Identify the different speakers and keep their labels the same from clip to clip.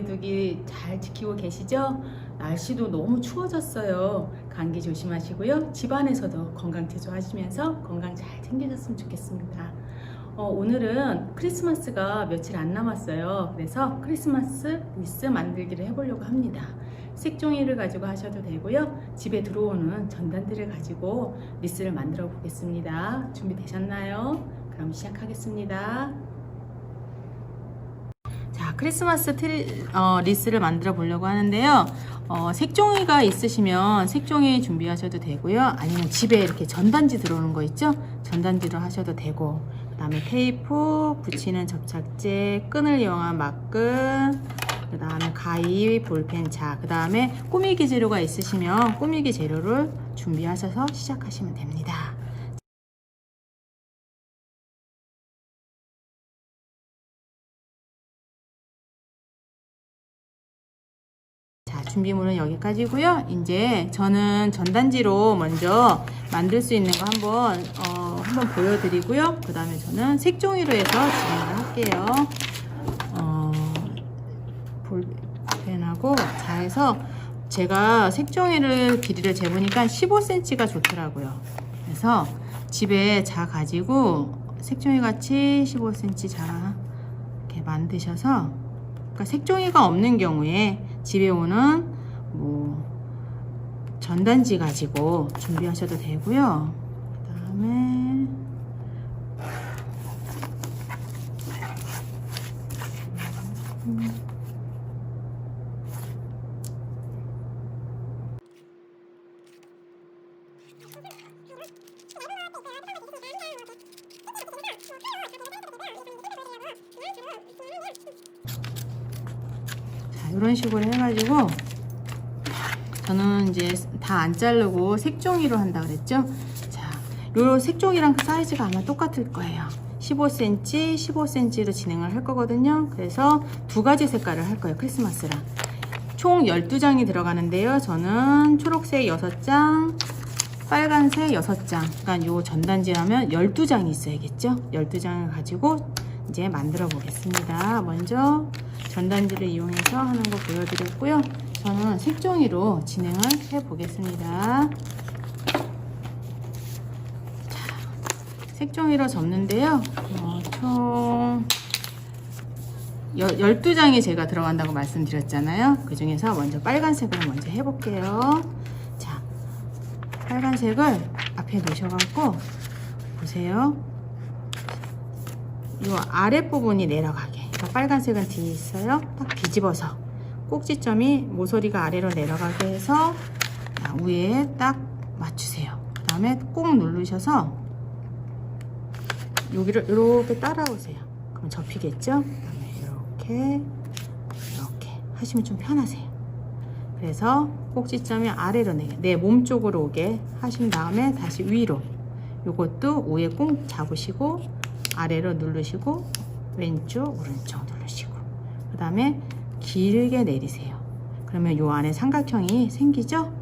Speaker 1: 거리두기 잘 지키고 계시죠? 날씨도 너무 추워졌어요. 감기 조심하시고요. 집안에서도 건강 제조하시면서 건강 잘 챙겨졌으면 좋겠습니다. 어, 오늘은 크리스마스가 며칠 안 남았어요. 그래서 크리스마스 리스 만들기를 해보려고 합니다. 색종이를 가지고 하셔도 되고요. 집에 들어오는 전단지를 가지고 리스를 만들어 보겠습니다. 준비되셨나요? 그럼 시작하겠습니다. 자, 크리스마스 트리, 어, 리스를 만들어 보려고 하는데요. 어, 색종이가 있으시면 색종이 준비하셔도 되고요. 아니면 집에 이렇게 전단지 들어오는 거 있죠? 전단지로 하셔도 되고, 그 다음에 테이프, 붙이는 접착제, 끈을 이용한 막끈, 그 다음에 가위, 볼펜, 자, 그 다음에 꾸미기 재료가 있으시면 꾸미기 재료를 준비하셔서 시작하시면 됩니다. 준비물은 여기까지고요. 이제 저는 전단지로 먼저 만들 수 있는 거 한번 어, 한번 보여드리고요. 그 다음에 저는 색종이로 해서 진행을 할게요. 어, 볼펜하고 자 해서 제가 색종이를 길이를 재보니까 15cm가 좋더라고요. 그래서 집에 자 가지고 색종이 같이 15cm 자 이렇게 만드셔서 그러니까 색종이가 없는 경우에 집에 오는 뭐 전단지 가지고 준비하셔도 되고요. 그 다음에 자, 이런 식으로 해가지고 저는 이제 다 안 자르고 색종이로 한다 그랬죠? 자, 요 색종이랑 그 사이즈가 아마 똑같을 거예요. 15cm, 15cm로 진행을 할 거거든요. 그래서 두 가지 색깔을 할 거예요. 크리스마스랑. 총 12장이 들어가는데요. 저는 초록색 6장, 빨간색 6장. 그러니까 요 전단지라면 12장이 있어야겠죠? 12장을 가지고 이제 만들어 보겠습니다. 먼저 전단지를 이용해서 하는 거 보여드렸고요. 저는 색종이로 진행을 해 보겠습니다. 자, 색종이로 접는데요. 어, 총 12장이 제가 들어간다고 말씀드렸잖아요. 그 중에서 먼저 빨간색을 먼저 해볼게요. 자, 빨간색을 앞에 놓으셔갖고 보세요. 이 아랫부분이 내려가게. 그러니까 빨간색은 뒤에 있어요. 딱 뒤집어서 꼭지점이 모서리가 아래로 내려가게 해서 위에 딱 맞추세요. 그 다음에 꼭 누르셔서 여기를 이렇게 따라오세요. 그럼 접히겠죠? 그 다음에 이렇게 이렇게 하시면 좀 편하세요. 그래서 꼭지점이 아래로 내 몸 쪽으로 오게 하신 다음에 다시 위로 요것도 위에 꼭 잡으시고 아래로 누르시고 왼쪽 오른쪽 누르시고 그 다음에 길게 내리세요. 그러면 요 안에 삼각형이 생기죠?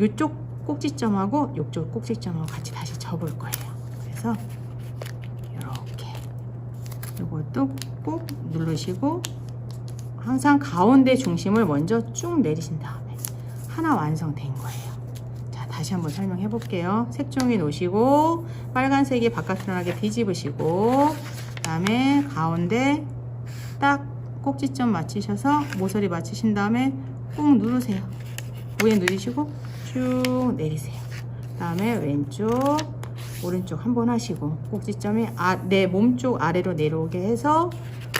Speaker 1: 요쪽 꼭지점하고 요쪽 꼭지점하고 같이 다시 접을 거예요. 그래서 이렇게. 요것도 꼭 누르시고 항상 가운데 중심을 먼저 쭉 내리신 다음에 하나 완성된 거예요. 자 다시 한번 설명해 볼게요. 색종이 놓으시고 빨간색이 바깥으로 나게 뒤집으시고 그 다음에 가운데 딱 꼭지점 맞추셔서 모서리 맞추신 다음에 꾹 누르세요. 위에 누르시고 쭉 내리세요. 그 다음에 왼쪽 오른쪽 한 번 하시고 꼭지점이 아, 내 몸쪽 아래로 내려오게 해서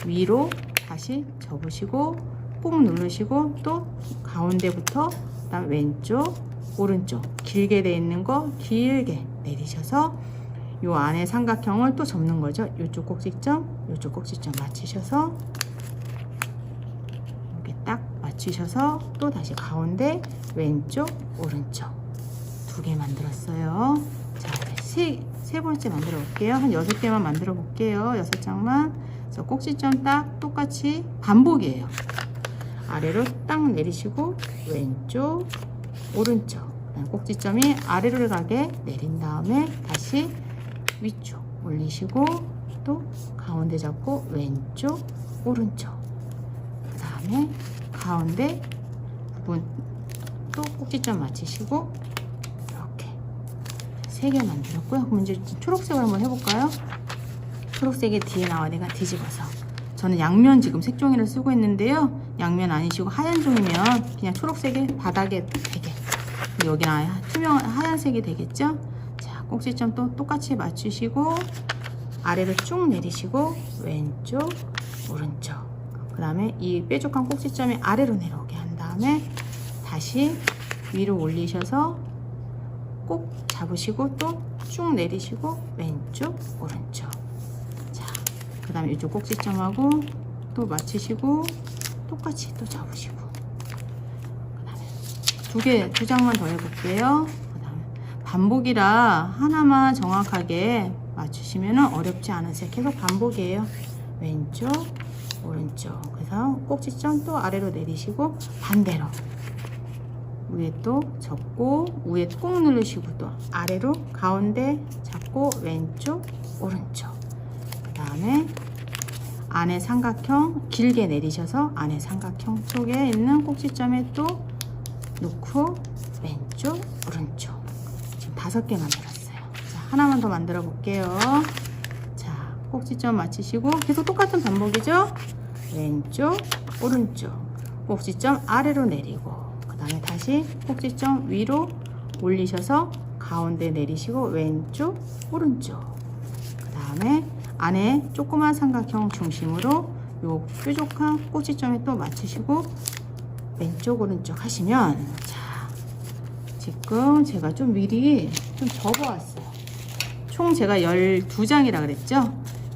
Speaker 1: 위로 다시 접으시고 꾹 누르시고 또 가운데부터 그다음 왼쪽 오른쪽 길게 돼 있는 거 길게 내리셔서 요 안에 삼각형을 또 접는 거죠. 요쪽 꼭지점, 요쪽 꼭지점 맞추셔서 이렇게 딱 맞추셔서 또 다시 가운데 왼쪽 오른쪽 두 개 만들었어요. 자, 세, 세 번째 만들어 볼게요. 한 여섯 개만 만들어 볼게요. 여섯 장만. 그래서 꼭지점 딱 똑같이 반복이에요. 아래로 딱 내리시고 왼쪽 오른쪽 그다음에 꼭지점이 아래로 가게 내린 다음에 다시 위쪽 올리시고 또 가운데 잡고 왼쪽 오른쪽 그 다음에 가운데 부분 또 꼭지점 맞추시고 이렇게 세 개 만들었고요. 그럼 이제 초록색을 한번 해볼까요? 초록색이 뒤에 나와 내가 뒤집어서 저는 양면 지금 색종이를 쓰고 있는데요. 양면 아니시고 하얀 종이면 그냥 초록색이 바닥에 되게 여기는 아예 투명 하얀색이 되겠죠? 자 꼭지점 또 똑같이 맞추시고 아래로 쭉 내리시고 왼쪽 오른쪽. 그 다음에 이 뾰족한 꼭지점이 아래로 내려오게 한 다음에 다시 위로 올리셔서 꼭 잡으시고 또 쭉 내리시고 왼쪽 오른쪽. 자 그 다음에 이쪽 꼭지점하고 또 맞추시고 똑같이 또 잡으시고 두 개, 두 장만 더 해볼게요. 반복이라 하나만 정확하게 맞추시면 어렵지 않으세요. 계속 반복이에요. 왼쪽 오른쪽. 그래서 꼭지점 또 아래로 내리시고 반대로. 위에 또 접고 위에 꾹 누르시고 또 아래로 가운데 잡고 왼쪽 오른쪽. 그 다음에 안에 삼각형 길게 내리셔서 안에 삼각형 쪽에 있는 꼭지점에 또 놓고 왼쪽 오른쪽. 지금 다섯 개 만들었어요. 자 하나만 더 만들어 볼게요. 자 꼭지점 맞추시고 계속 똑같은 반복이죠? 왼쪽 오른쪽. 꼭지점 아래로 내리고 그 다음에 다시 꼭지점 위로 올리셔서 가운데 내리시고 왼쪽 오른쪽. 그 다음에 안에 조그만 삼각형 중심으로 요 뾰족한 꼭지점에 또 맞추시고 왼쪽 오른쪽 하시면 자 지금 제가 좀 미리 좀 접어왔어요 총 제가 12장이라 그랬죠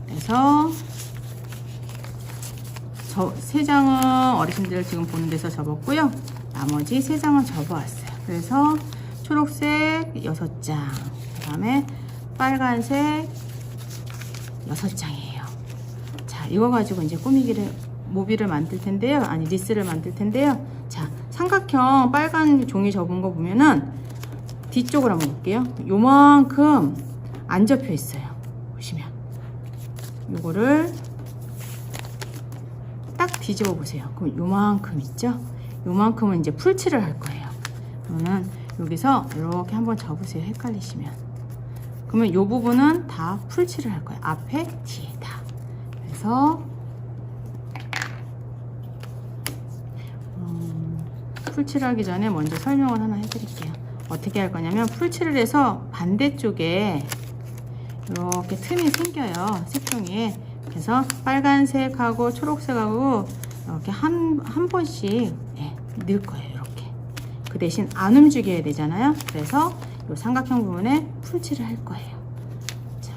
Speaker 1: 그래서 저세 장은 어르신들 지금 보는 데서 접었고요. 나머지 세 장은 접어왔어요. 그래서 초록색 6장, 그 다음에 빨간색 6장이에요. 자, 이거 가지고 이제 꾸미기를, 모비를 만들 텐데요. 아니, 리스를 만들 텐데요. 자, 삼각형 빨간 종이 접은 거 보면은 뒤쪽을 한번 볼게요. 요만큼 안 접혀 있어요. 보시면. 요거를 딱 뒤집어 보세요. 그럼 요만큼 있죠? 요만큼은 이제 풀칠을 할 거예요. 그러면 여기서 이렇게 한번 접으세요. 헷갈리시면. 그러면 요 부분은 다 풀칠을 할 거예요. 앞에, 뒤에 다. 그래서 풀칠하기 전에 먼저 설명을 하나 해드릴게요. 어떻게 할 거냐면 풀칠을 해서 반대쪽에 이렇게 틈이 생겨요. 색종이에. 그래서 빨간색하고 초록색하고 이렇게 한, 한 번씩 예, 넣을 거예요. 이렇게. 그 대신 안 움직여야 되잖아요. 그래서 이 삼각형 부분에 풀칠을 할 거예요. 자,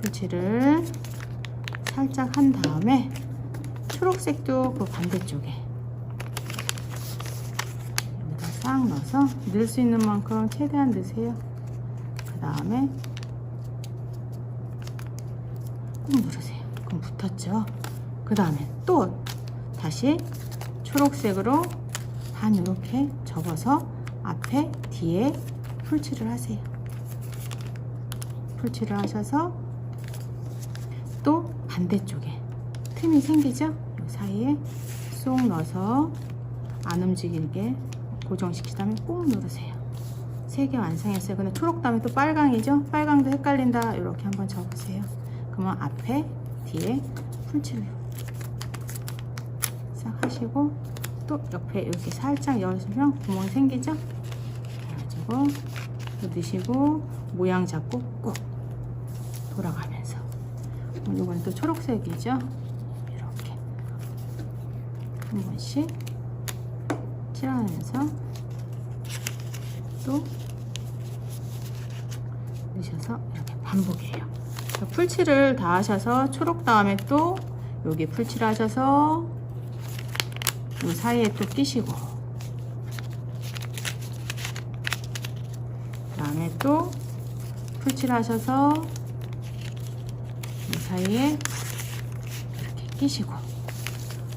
Speaker 1: 풀칠을 살짝 한 다음에 초록색도 그 반대쪽에 싹 넣어서 넣을 수 있는 만큼 최대한 넣으세요. 그 다음에 꾹 누르세요. 그럼 붙었죠? 그 다음에 또 다시 초록색으로 반 이렇게 접어서 앞에 뒤에 풀칠을 하세요. 풀칠을 하셔서 또 반대쪽에 틈이 생기죠? 이 사이에 쏙 넣어서 안 움직이게 고정시킨 다음에 꾹 누르세요. 세 개 완성했어요. 근데 초록 다음에 또 빨강이죠? 빨강도 헷갈린다. 이렇게 한번 접으세요. 그러면 앞에 뒤에 풀칠로 싹 하시고 또 옆에 이렇게 살짝 열으시면 구멍이 생기죠? 그래가지고 또 넣으시고 모양 잡고 꼭 돌아가면서 이건 또 초록색이죠? 이렇게 한 번씩 칠하면서 또 넣으셔서 이렇게 반복이에요. 풀칠을 다 하셔서 초록 다음에 또 여기 풀칠 하셔서 이 사이에 또 끼시고 그 다음에 또 풀칠 하셔서 이 사이에 이렇게 끼시고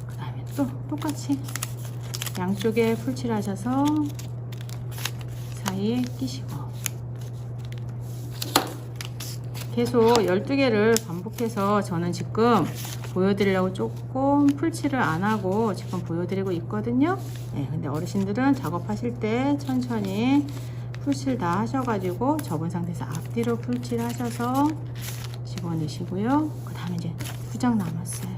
Speaker 1: 그 다음에 또 똑같이 양쪽에 풀칠 하셔서 사이에 끼시고 계속 12개를 반복해서 저는 지금 보여드리려고 조금 풀칠을 안 하고 지금 보여드리고 있거든요. 네, 근데 어르신들은 작업하실 때 천천히 풀칠 다 하셔가지고 접은 상태에서 앞뒤로 풀칠 하셔서 집어넣으시고요. 그 다음에 이제 후장 남았어요.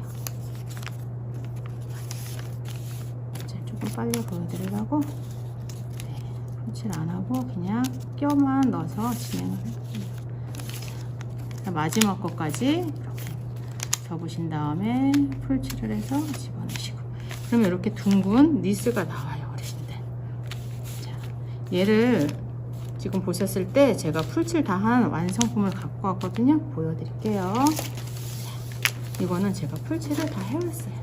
Speaker 1: 이제 조금 빨리 보여드리려고. 네, 풀칠 안 하고 그냥 껴만 넣어서 진행을. 자, 마지막 것까지 이렇게 접으신 다음에 풀칠을 해서 집어넣으시고. 그러면 이렇게 둥근 니스가 나와요 어르신들. 자 얘를 지금 보셨을 때 제가 풀칠 다 한 완성품을 갖고 왔거든요. 보여드릴게요. 자, 이거는 제가 풀칠을 다 해왔어요.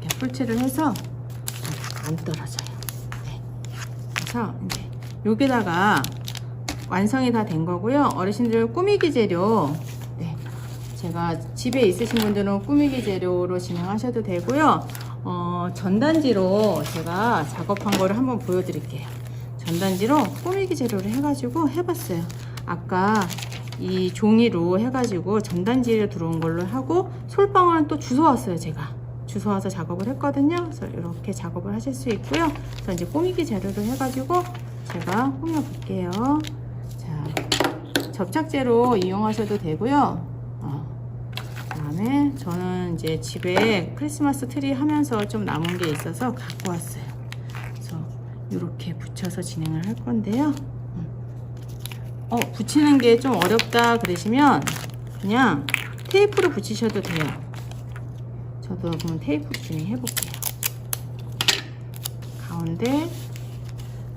Speaker 1: 이렇게 풀칠을 해서 안 떨어져요 네. 그래서 이제 여기다가 완성이 다 된 거고요. 어르신들 꾸미기 재료. 네. 제가 집에 있으신 분들은 꾸미기 재료로 진행하셔도 되고요. 어, 전단지로 제가 작업한 거를 한번 보여드릴게요. 전단지로 꾸미기 재료를 해가지고 해봤어요. 아까 이 종이로 해가지고 전단지에 들어온 걸로 하고 솔방울은 또 주워왔어요. 제가 주워와서 작업을 했거든요. 그래서 이렇게 작업을 하실 수 있고요. 그래서 이제 꾸미기 재료를 해가지고 제가 꾸며볼게요. 자, 접착제로 이용하셔도 되고요. 어, 그다음에 저는 이제 집에 크리스마스 트리 하면서 좀 남은 게 있어서 갖고 왔어요. 그래서 이렇게 붙여서 진행을 할 건데요. 음. 어, 붙이는 게 좀 어렵다 그러시면 그냥 테이프로 붙이셔도 돼요. 저도 그러면 테이프 진행해 볼게요. 가운데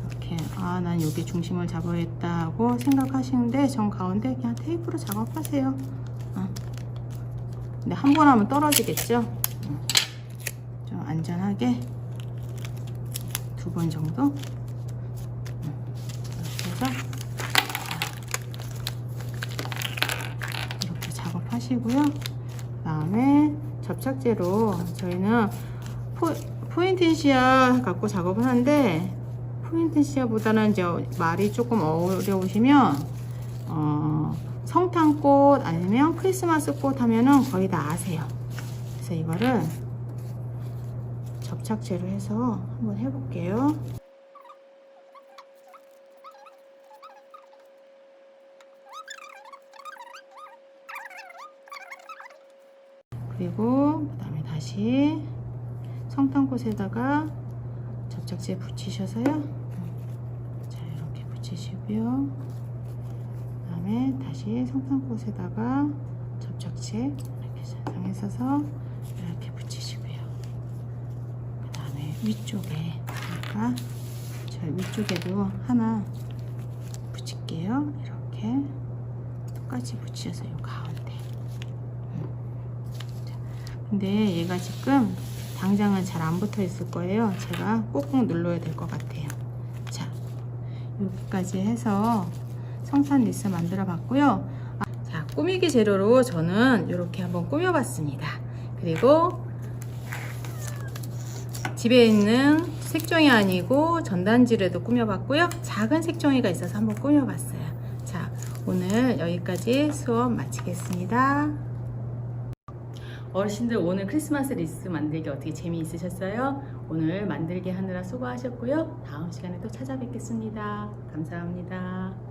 Speaker 1: 이렇게 아 난 여기 중심을 잡아야겠다고 생각하시는데 전 가운데 그냥 테이프로 작업하세요. 어. 근데 한 번 하면 떨어지겠죠? 어. 좀 안전하게 두 번 정도 어. 이렇게 해서 이렇게 작업하시고요. 그 다음에 접착제로 저희는 포, 포인트시아 갖고 작업을 하는데 포인트시아보다는 이제 말이 조금 어려우시면 어, 성탄꽃 아니면 크리스마스 꽃 하면은 거의 다 아세요. 그래서 이거를 접착제로 해서 한번 해볼게요. 그리고 그 다음에 다시 성탄꽃에다가 접착제 붙이셔서요. 자 이렇게 붙이시고요. 그 다음에 다시 성탄꽃에다가 접착제 이렇게 사용해서 이렇게 붙이시고요. 그 다음에 위쪽에 그러니까 저 위쪽에도 하나 붙일게요. 이렇게 똑같이 붙이셔서 요 가운데. 근데 얘가 지금 당장은 잘 안 붙어 있을 거예요. 제가 꾹꾹 눌러야 될 것 같아요. 자, 여기까지 해서 성탄 리스 만들어 봤고요. 아, 자, 꾸미기 재료로 저는 이렇게 한번 꾸며 봤습니다. 그리고 집에 있는 색종이 아니고 전단지로도 꾸며 봤고요. 작은 색종이가 있어서 한번 꾸며 봤어요. 자, 오늘 여기까지 수업 마치겠습니다. 어르신들 오늘 크리스마스 리스 만들기 어떻게 재미있으셨어요? 오늘 만들기 하느라 수고하셨고요. 다음 시간에 또 찾아뵙겠습니다. 감사합니다.